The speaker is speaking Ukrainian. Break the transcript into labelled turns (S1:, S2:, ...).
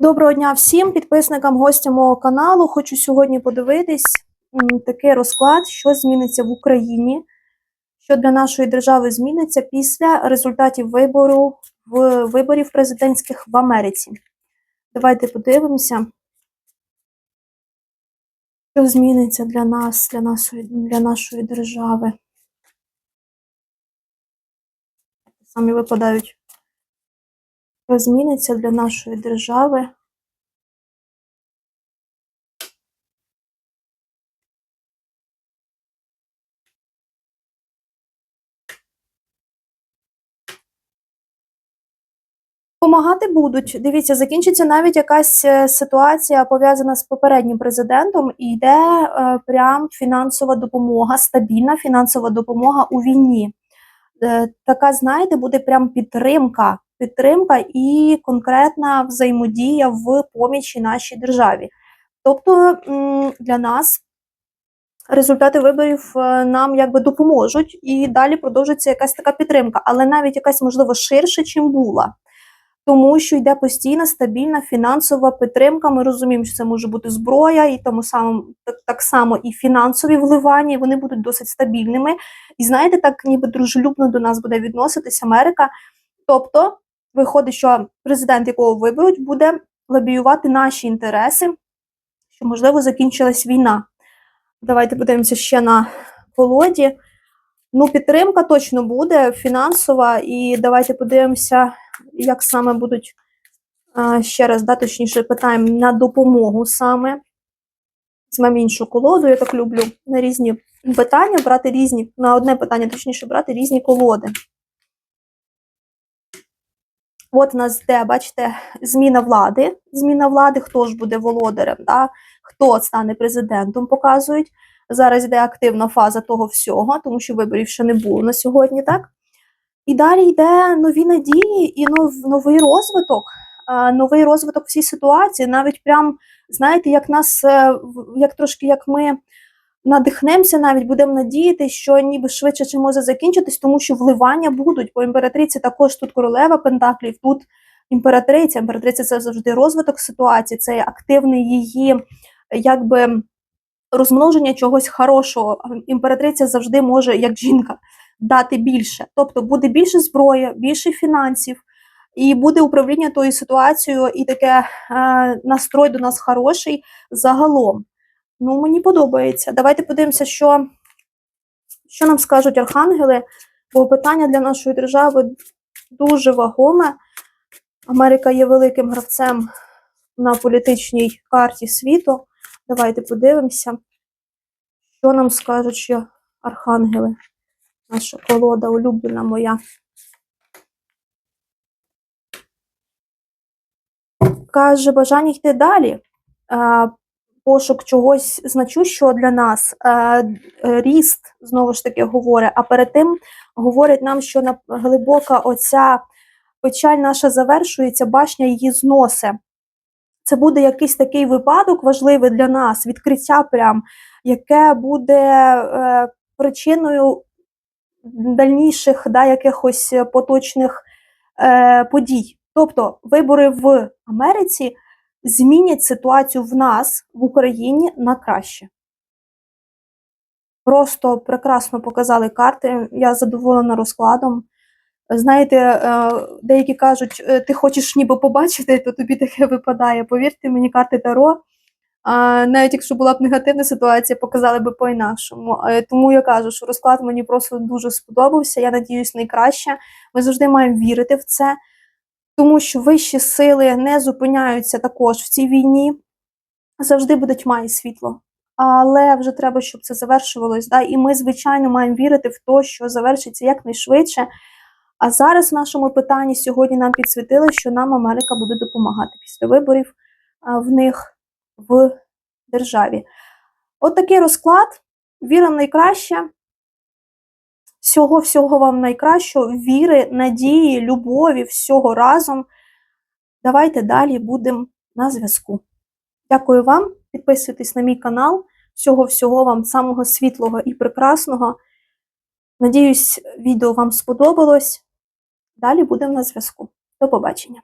S1: Доброго дня всім підписникам, гостям мого каналу. Хочу сьогодні подивитись такий розклад, що зміниться в Україні, що для нашої держави зміниться після результатів вибору в виборів президентських в Америці. Давайте подивимося, що зміниться для нас, для нашої, для нашої держави. Самі випадають. Зміниться для нашої держави? Помагати будуть. Дивіться, закінчиться навіть якась е, ситуація пов'язана з попереднім президентом, і йде е, прям фінансова допомога, стабільна фінансова допомога у війні. Е, така, знаєте, буде прям підтримка, підтримка і конкретна взаємодія в помічі нашій державі. Тобто для нас результати виборів е, нам якби допоможуть, і далі продовжиться якась така підтримка, але навіть якась можливо ширше, чим була. Тому що йде постійна стабільна фінансова підтримка. Ми розуміємо, що це може бути зброя, і тому самому так, так само і фінансові вливання, вони будуть досить стабільними. І знаєте, так ніби дружелюбно до нас буде відноситись Америка. Тобто, виходить, що президент, якого виберуть, буде лобіювати наші інтереси, що можливо закінчилась війна. Давайте подивимося ще на колоді. Ну, підтримка точно буде фінансова, і давайте подивимося, як саме будуть ще раз, да, точніше, питаємо на допомогу саме. Візьмемо іншу колоду, я так люблю на різні питання брати різні, на одне питання, точніше, брати різні колоди. От у нас йде, бачите, зміна влади. Зміна влади, хто ж буде володарем, да? хто стане президентом, показують. Зараз йде активна фаза того всього, тому що виборів ще не було на сьогодні, так? І далі йде нові надії і нов, новий розвиток, новий розвиток всій ситуації. Навіть прям, знаєте, як нас, е, як трошки як ми надихнемося, навіть будемо надіяти, що ніби швидше чи може закінчитись, тому що вливання будуть, бо імператриці також тут королева Пентаклів, тут імператриця. Імператриця це завжди розвиток ситуації, це активний її, якби розмноження чогось хорошого. Імператриця завжди може, як жінка, дати більше. Тобто буде більше зброї, більше фінансів, і буде управління тою ситуацією, і таке е, настрой до нас хороший загалом. Ну, мені подобається. Давайте подивимося, що, що нам скажуть архангели, бо питання для нашої держави дуже вагоме. Америка є великим гравцем на політичній карті світу. Давайте подивимося, що нам скажуть ще архангели. Наша колода улюблена моя. Каже, бажання йти далі. Пошук чогось значущого для нас, е, е, ріст, знову ж таки, говорить, а перед тим говорить нам, що глибока оця печаль наша завершується, башня її зносе. Це буде якийсь такий випадок важливий для нас, відкриття прям, яке буде е, причиною дальніших да, якихось поточних е, подій. Тобто вибори в Америці змінять ситуацію в нас в Україні на краще. Просто прекрасно показали карти. Я задоволена розкладом. Знаєте, е, деякі кажуть, е, ти хочеш ніби побачити, то тобі таке випадає. Повірте мені, карти Таро. Навіть якщо була б негативна ситуація, показали би по-інакшому. Е, Тому я кажу, що розклад мені просто дуже сподобався. Я надіюсь, найкраще. Ми завжди маємо вірити в це, тому що вищі сили не зупиняються також в цій війні. Завжди буде тьма і світло. Але вже треба, щоб це завершувалось. Да? І ми, звичайно, маємо вірити в те, що завершиться якнайшвидше. А зараз в нашому питанні сьогодні нам підсвітили, що нам Америка буде допомагати після виборів в них в державі. От такий розклад. Віра в найкраще. Всього всього вам найкращого, віри, надії, любові, всього разом. Давайте далі будемо на зв'язку. Дякую вам, підписуйтесь на мій канал. Всього всього вам самого світлого і прекрасного. Надіюсь, відео вам сподобалось. Далі будемо на зв'язку. До побачення.